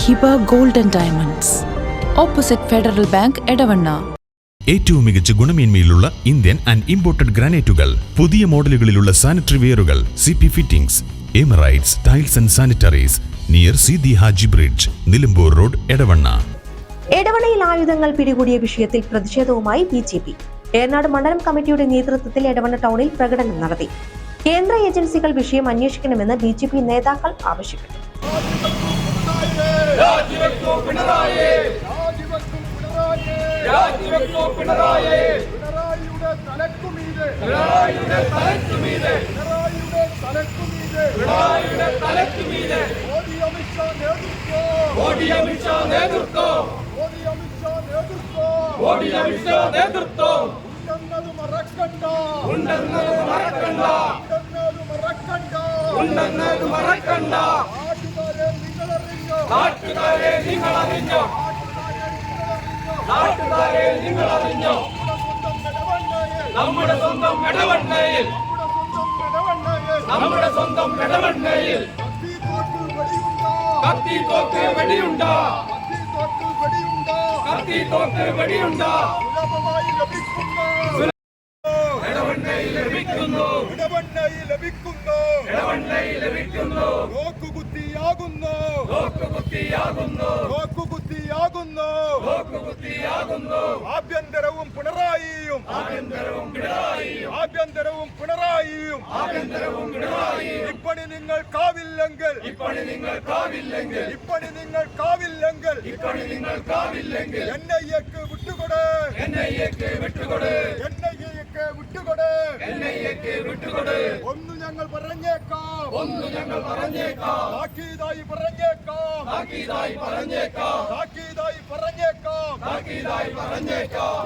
Hiba gold and diamonds. Opposite Federal Bank Edavanna. ഏറ്റവും മികച്ച ഗുണമേന്മയിലുള്ള ഇന്ത്യൻ ആൻഡ് ഇമ്പോർട്ടഡ് ഗ്രാനൈറ്റുകൾ പുതിയ മോഡലുകളിലുള്ള sanitary വെയറുകൾ C P fittings Emirates Tiles and Sanitaries near Sidi Haji bridge Nilambur road Edavanna. എടവണയിൽ ആയുധങ്ങൾ പിടികൂടിയ വിഷയത്തിൽ പ്രതിഷേധവുമായി ബി ജെ പി. ഏർനാട് മണ്ഡലം കമ്മിറ്റിയുടെ നേതൃത്വത്തിൽ എടവണ്ണ ടൗണിൽ പ്രകടനം നടത്തി. കേന്ദ്ര ഏജൻസികൾ വിഷയം അന്വേഷിക്കണമെന്ന് ബി ജെ പിണറായി നേതാക്കൾ പിണറായി പിണറായിയുടെ തലക്കുമീതെ പിണറായിയുടെ തലക്കുമീതെ പിണറായിയുടെ തലക്കുമീതെ പിണറായിയുടെ തലക്കുമീതെ മോദി അമിത്ഷാ നേതൃത്വം. മോദി അമിത്ഷാ നേതൃത്വം. മോദി അമിത്ഷാ നേതൃത്വം. മോദി അമിത്ഷാ നേതൃത്വം. ഉണ്ടെന്നത് മറക്കണ്ട. ഉണ്ടെന്നത് മറക്കണ്ട. ഉണ്ടെന്നത് മറക്കണ്ട. ഉണ്ടെന്നത് മറക്കണ്ട. നാട്ടുകാരെ നിങ്ങളറിഞ്ഞോ നാട്ടുകാരെ നിങ്ങൾ അറിഞ്ഞോ? നമ്മുടെ സ്വന്തം ഇടവണ്ണയിൽ നമ്മുടെ സ്വന്തം ഇടവണ്ണയിൽ കത്തി തോക്ക് വെടിയുണ്ട? കത്തി തോക്ക് വെടിയുണ്ട? ലഭിക്കുന്നു. ഇടവണ്ണയിൽ ലഭിക്കുന്നു. ഇടവണ്ണയിൽ ലഭിക്കുന്നു. നോക്കുകുത്തിയാകുന്നു നോക്കുകുത്തിയാകുന്നു നോക്കുകുത്തിയാകുന്നു. നോക്കുകുത്തിയാകുന്നു. ആഭ്യന്തരവും പിണറായിയും. ആഭ്യന്തരവും പിണറായിയും. ആഭ്യന്തരവും പിണറായിയും. ആഭ്യന്തരവും പിണറായിയും. ഇപ്പണി നിങ്ങൾക്കാവില്ലെങ്കിൽ ഇപ്പണി നിങ്ങൾക്കാവില്ലെങ്കിൽ ഇപ്പണി നിങ്ങൾക്കാവില്ലെങ്കിൽ ഇപ്പണി നിങ്ങൾക്കാവില്ലെങ്കിൽ എൻ ഐ എക്ക് വിട്ടുകൊടു. എൻ ഐ എക്ക് വിട്ടുകൊടു. എൻ ഐ വിട്ടുകൊട്. എൻ ഐ എക്ക് വിട്ടുകൊട്. ഒന്ന് ഞങ്ങൾ പറഞ്ഞേക്കാം. ഒന്ന് ഞങ്ങൾ പറഞ്ഞേക്കാം. താക്കീതായി പറഞ്ഞേക്കാം. താക്കീതായി പറഞ്ഞേക്കാം. താക്കീതായി പറഞ്ഞേക്കാം.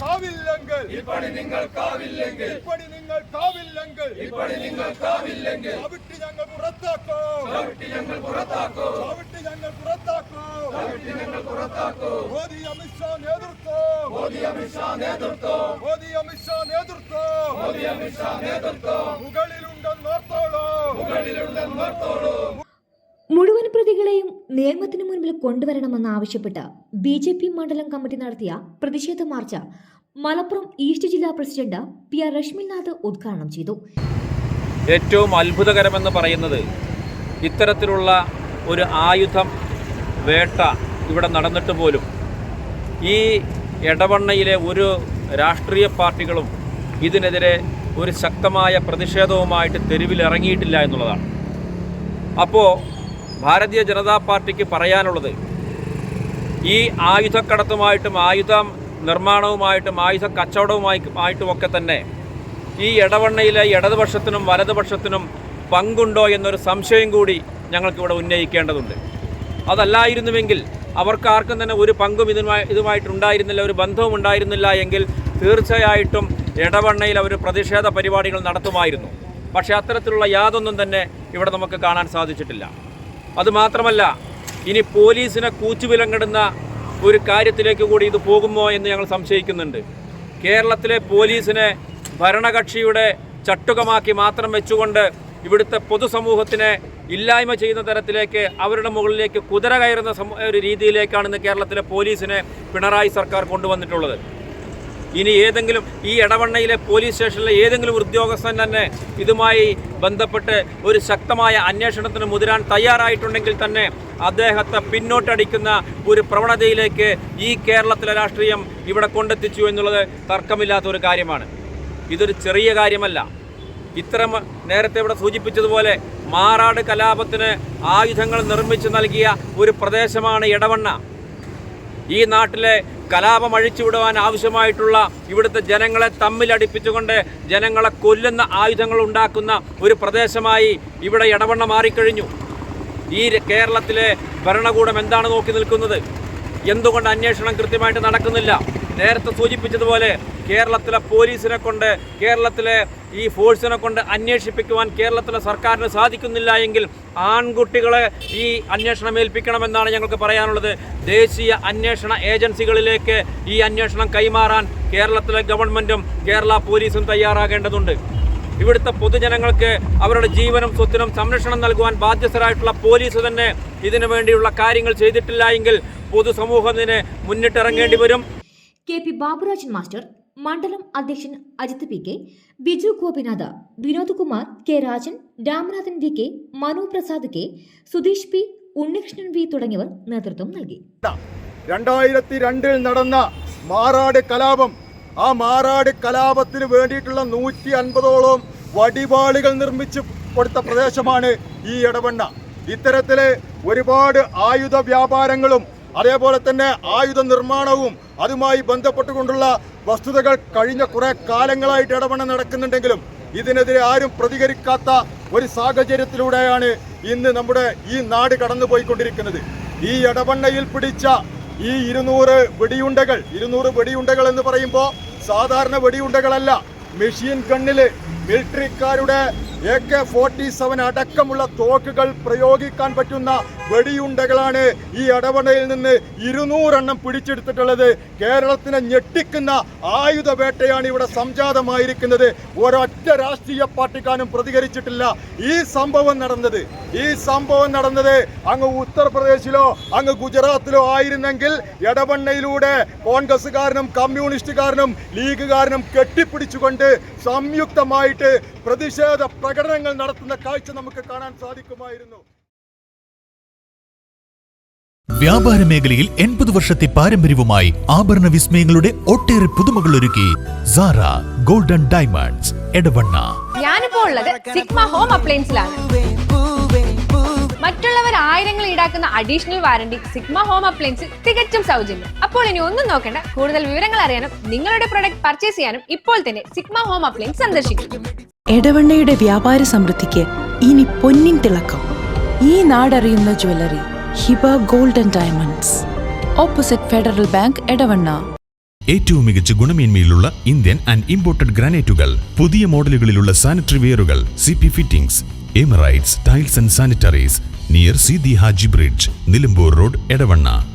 കാവില്ലെങ്കിൽ. പറഞ്ഞേക്കാം നിങ്ങൾ കാവില്ലെങ്കിൽ. ഇപ്പടി നിങ്ങൾ കാവില്ലെങ്കിൽ. ഇപ്പടി നിങ്ങൾ കാവില്ലെങ്കിൽ. ചവിട്ടി ഞങ്ങൾ പുറത്താക്കോ. ചവിട്ടി ഞങ്ങൾ പുറത്താക്കോ. ചവിട്ടി ഞങ്ങൾ പുറത്താക്കോ. ചവിട്ടി ഞങ്ങൾ പുറത്താക്കോ. മോദി അമിത്ഷാ നേതൃത്വം. മോദി അമിത്ഷാ നേതൃത്വം. മോദി അമിത്ഷാ നേതൃത്വം. മോദി അമിത്ഷാ നേതൃത്വം. മുഴുവൻ പ്രതികളെയും നിയമത്തിന് മുൻപിൽ കൊണ്ടുവരണമെന്ന് ആവശ്യപ്പെട്ട് ബി ജെ പി മണ്ഡലം കമ്മിറ്റി നടത്തിയ പ്രതിഷേധ മാർച്ച് മലപ്പുറം ഈസ്റ്റ് ജില്ലാ പ്രസിഡന്റ് പി ആർ രശ്മിനാഥ് ഉദ്ഘാടനം ചെയ്തു. ഏറ്റവും അത്ഭുതകരമെന്ന് പറയുന്നത് ഇത്തരത്തിലുള്ള ഒരു ആയുധം വേട്ട ഇവിടെ നടന്നിട്ട് പോലും ഈ എടവണ്ണയിലെ ഒരു രാഷ്ട്രീയ പാർട്ടികളും ഇതിനെതിരെ ഒരു ശക്തമായ പ്രതിഷേധവുമായിട്ട് തെരുവിലിറങ്ങിയിട്ടില്ല എന്നുള്ളതാണ്. അപ്പോൾ ഭാരതീയ ജനതാ പാർട്ടിക്ക് പറയാനുള്ളത് ഈ ആയുധക്കടത്തുമായിട്ടും ആയുധ നിർമ്മാണവുമായിട്ടും ആയുധ കച്ചവടവുമായി ആയിട്ടുമൊക്കെ തന്നെ ഈ ഇടവണ്ണയിലെ ഇടതുപക്ഷത്തിനും വലതുപക്ഷത്തിനും പങ്കുണ്ടോ എന്നൊരു സംശയം കൂടി ഞങ്ങൾക്കിവിടെ ഉന്നയിക്കേണ്ടതുണ്ട്. അതല്ലായിരുന്നുവെങ്കിൽ അവർക്കാർക്കും തന്നെ ഒരു പങ്കും ഇതുമായി ഇതുമായിട്ടുണ്ടായിരുന്നില്ല ഒരു ബന്ധവും ഉണ്ടായിരുന്നില്ല എങ്കിൽ തീർച്ചയായിട്ടും ഇടവണ്ണയിൽ അവർ പ്രതിഷേധ പരിപാടികൾ നടത്തുമായിരുന്നു. പക്ഷേ അത്തരത്തിലുള്ള യാതൊന്നും തന്നെ ഇവിടെ നമുക്ക് കാണാൻ സാധിച്ചിട്ടില്ല. അതുമാത്രമല്ല ഇനി പോലീസിനെ കൂച്ചുവിലങ്ങിടുന്ന ഒരു കാര്യത്തിലേക്ക് കൂടി ഇത് പോകുമോ എന്ന് ഞങ്ങൾ സംശയിക്കുന്നുണ്ട്. കേരളത്തിലെ പോലീസിനെ ഭരണകക്ഷിയുടെ ചട്ടുകമാക്കി മാത്രം വെച്ചുകൊണ്ട് ഇവിടുത്തെ പൊതുസമൂഹത്തിനെ ഇല്ലായ്മ ചെയ്യുന്ന തരത്തിലേക്ക് അവരുടെ മുകളിലേക്ക് കുതിര കയറുന്ന ഒരു രീതിയിലേക്കാണ് ഇന്ന് കേരളത്തിലെ പോലീസിനെ പിണറായി സർക്കാർ കൊണ്ടുവന്നിട്ടുള്ളത്. ഇനി ഏതെങ്കിലും ഈ ഇടവണ്ണയിലെ പോലീസ് സ്റ്റേഷനിലെ ഏതെങ്കിലും ഉദ്യോഗസ്ഥൻ തന്നെ ഇതുമായി ബന്ധപ്പെട്ട് ഒരു ശക്തമായ അന്വേഷണത്തിന് മുതിരാൻ തയ്യാറായിട്ടുണ്ടെങ്കിൽ തന്നെ അദ്ദേഹത്തെ പിന്നോട്ടടിക്കുന്ന ഒരു പ്രവണതയിലേക്ക് ഈ കേരളത്തിലെ രാഷ്ട്രീയം ഇവിടെ കൊണ്ടെത്തിച്ചു എന്നുള്ളത് തർക്കമില്ലാത്ത ഒരു കാര്യമാണ്. ഇതൊരു ചെറിയ കാര്യമല്ല. ഇത്തരം നേരത്തെ ഇവിടെ സൂചിപ്പിച്ചതുപോലെ മാറാട് കലാപത്തിന് ആയുധങ്ങൾ നിർമ്മിച്ചു നൽകിയ ഒരു പ്രദേശമാണ് ഇടവണ്ണ ഈ നാട്ടിലെ കലാപം അഴിച്ചുവിടുവാൻ ആവശ്യമായിട്ടുള്ള ഇവിടുത്തെ ജനങ്ങളെ തമ്മിലടിപ്പിച്ചുകൊണ്ട് ജനങ്ങളെ കൊല്ലുന്ന ആയുധങ്ങൾ ഉണ്ടാക്കുന്ന ഒരു പ്രദേശമായി ഇവിടെ ഇടവണ്ണ മാറിക്കഴിഞ്ഞു. ഈ കേരളത്തിലെ ഭരണകൂടം എന്താണ് നോക്കി നിൽക്കുന്നത്? എന്തുകൊണ്ട് അന്വേഷണം കൃത്യമായിട്ട് നടക്കുന്നില്ല? നേരത്തെ സൂചിപ്പിച്ചതുപോലെ കേരളത്തിലെ പോലീസിനെ കൊണ്ട് കേരളത്തിലെ ഈ ഫോഴ്സിനെ കൊണ്ട് അന്വേഷിപ്പിക്കുവാൻ കേരളത്തിലെ സർക്കാരിന് സാധിക്കുന്നില്ല എങ്കിൽ ആൺകുട്ടികളെ ഈ അന്വേഷണം ഏൽപ്പിക്കണമെന്നാണ് ഞങ്ങൾക്ക് പറയാനുള്ളത്. ദേശീയ അന്വേഷണ ഏജൻസികളിലേക്ക് ഈ അന്വേഷണം കൈമാറാൻ കേരളത്തിലെ ഗവൺമെന്റും കേരള പോലീസും തയ്യാറാകേണ്ടതുണ്ട്. ഇവിടുത്തെ പൊതുജനങ്ങൾക്ക് അവരുടെ ജീവനും സ്വത്തിനും സംരക്ഷണം നൽകുവാൻ ബാധ്യസ്ഥരായിട്ടുള്ള പോലീസ് തന്നെ ഇതിനു വേണ്ടിയുള്ള കാര്യങ്ങൾ ചെയ്തിട്ടില്ല എങ്കിൽ പൊതുസമൂഹത്തിന് മുന്നിട്ടിറങ്ങേണ്ടി വരും. കെ പി ബാബുരാജൻ മാസ്റ്റർ മണ്ഡലം അധ്യക്ഷൻ Ajith P K Biju Gopinath Vinod Kumar K Rajan Ramanathan V K Manu Prasad K Sudheesh P Unnikrishnan V തുടങ്ങിയവർ നേതൃത്വം നൽകി. രണ്ടായിരത്തി രണ്ടിൽ നടന്ന മാറാട് കലാപം ആ മാറാട് കലാപത്തിന് വേണ്ടിയിട്ടുള്ള നൂറ്റി അൻപതോളം വടിവാളുകൾ നിർമ്മിച്ചു കൊടുത്ത പ്രദേശമാണ് ഈ ഇടവണ്ണ ഇത്തരത്തിലെ ഒരുപാട് ആയുധ വ്യാപാരങ്ങളും അതേപോലെ തന്നെ ആയുധ നിർമ്മാണവും അതുമായി ബന്ധപ്പെട്ടുകൊണ്ടുള്ള വസ്തുതകൾ കഴിഞ്ഞ കുറെ കാലങ്ങളായിട്ട് ഇടവണ്ണ നടക്കുന്നുണ്ടെങ്കിലും ഇതിനെതിരെ ആരും പ്രതികരിക്കാത്ത ഒരു സാഹചര്യത്തിലൂടെയാണ് ഇന്ന് നമ്മുടെ ഈ നാട് കടന്നുപോയിക്കൊണ്ടിരിക്കുന്നത്. ഈ ഇടവണ്ണയിൽ പിടിച്ച ഈ ഇരുന്നൂറ് വെടിയുണ്ടകൾ ഇരുന്നൂറ് വെടിയുണ്ടകൾ എന്ന് പറയുമ്പോൾ സാധാരണ വെടിയുണ്ടകളല്ല മെഷീൻ ഗണ്ണിൽ മിലിറ്ററിക്കാരുടെ എ കെ ഫോർട്ടി സെവൻ അടക്കമുള്ള തോക്കുകൾ പ്രയോഗിക്കാൻ പറ്റുന്ന വെടിയുണ്ടകളാണ് ഈ അടവണയിൽ നിന്ന് ഇരുന്നൂറെണ്ണം പിടിച്ചെടുത്തിട്ടുള്ളത്. കേരളത്തിനെ ഞെട്ടിക്കുന്ന ആയുധ വേട്ടയാണ് ഇവിടെ സംജാതമായിരിക്കുന്നത്. ഒരൊറ്റ രാഷ്ട്രീയ പാർട്ടിക്കാരും പ്രതികരിച്ചിട്ടില്ല. ഈ സംഭവം നടന്നത് ഈ സംഭവം നടന്നത് അങ്ങ് ഉത്തർപ്രദേശിലോ അങ്ങ് ഗുജറാത്തിലോ ആയിരുന്നെങ്കിൽ ഇടവണ്ണയിലൂടെ കോൺഗ്രസ്സുകാരനും കമ്മ്യൂണിസ്റ്റുകാരനും ലീഗുകാരനും കെട്ടിപ്പിടിച്ചുകൊണ്ട് സംയുക്തമായിട്ട് പ്രതിഷേധ പ്രകടനങ്ങൾ നടത്തുന്ന കാഴ്ച നമുക്ക് കാണാൻ സാധിക്കുമായിരുന്നു. വ്യാപാര മേഖലയിൽ എൺപത് വർഷത്തെ പാരമ്പര്യവുമായി ആഭരണ വിസ്മയങ്ങളുടെ ഒട്ടേറെ പുതുമകൾ ഒരുക്കി സാറ ഗോൾഡൻ ഡയമണ്ട്സ് എടവണ്ണ. ഞാനിപ്പോ ഉള്ളത് സിഗ്മ ഹോം അപ്ലയൻസിലാണ് മറ്റുള്ളവർ ആയിരങ്ങൾ ഈടാക്കുന്ന അഡീഷണൽ വാറണ്ടി സിഗ്മ ഹോം അപ്ലയൻസിൽ തികച്ചും സൗജന്യം. അപ്പോൾ ഇനി ഒന്നും നോക്കേണ്ട കൂടുതൽ വിവരങ്ങൾ അറിയാനും നിങ്ങളുടെ പ്രൊഡക്റ്റ് പർച്ചേസ് ചെയ്യാനും ഇപ്പോൾ തന്നെ സിഗ്മ ഹോം അപ്ലയൻസ് സന്ദർശിക്കും. എടവണ്ണയുടെ വ്യാപാര സമൃദ്ധിക്ക് ഇനി പൊന്നിൻ തിളക്കം. ഈ നാടറിയുന്ന jewellery Hiba golden diamonds. Opposite Federal Bank Edavanna. ഏറ്റവും മികച്ച ഗുണമേന്മയിലുള്ള ഇന്ത്യൻ ആൻഡ് ഇമ്പോർട്ടഡ് ഗ്രാനൈറ്റുകൾ പുതിയ മോഡലുകളിലുള്ള sanitary വെയറുകൾ C P fittings Emirates Tiles and Sanitaries near Sidi Haji bridge Nilambur road Edavanna.